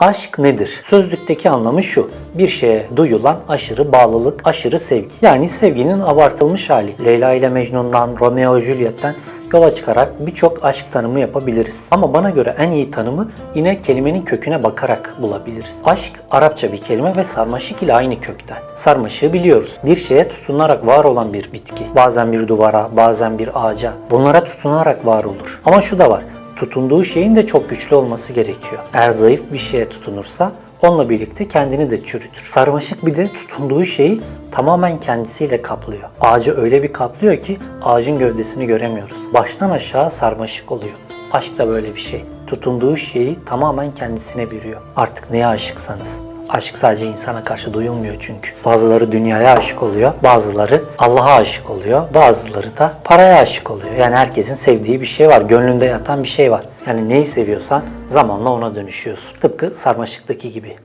Aşk nedir? Sözlükteki anlamı şu. Bir şeye duyulan aşırı bağlılık, aşırı sevgi. Yani sevginin abartılmış hali. Leyla ile Mecnun'dan, Romeo Juliet'ten yola çıkarak birçok aşk tanımı yapabiliriz. Ama bana göre en iyi tanımı yine kelimenin köküne bakarak bulabiliriz. Aşk Arapça bir kelime ve sarmaşık ile aynı kökten. Sarmaşığı biliyoruz. Bir şeye tutunarak var olan bir bitki. Bazen bir duvara, bazen bir ağaca. Bunlara tutunarak var olur. Ama şu da var tutunduğu şeyin de çok güçlü olması gerekiyor. Eğer zayıf bir şeye tutunursa onunla birlikte kendini de çürütür. Sarmaşık bir de tutunduğu şeyi tamamen kendisiyle kaplıyor. Ağacı öyle bir kaplıyor ki ağacın gövdesini göremiyoruz. Baştan aşağı sarmaşık oluyor. Aşk da böyle bir şey. Tutunduğu şeyi tamamen kendisine bürüyor. Artık neye aşıksanız. Aşk sadece insana karşı duyulmuyor çünkü. Bazıları dünyaya aşık oluyor, bazıları Allah'a aşık oluyor, bazıları da paraya aşık oluyor. Yani herkesin sevdiği bir şey var, gönlünde yatan bir şey var. Yani neyi seviyorsan zamanla ona dönüşüyorsun. Tıpkı sarmaşıktaki gibi.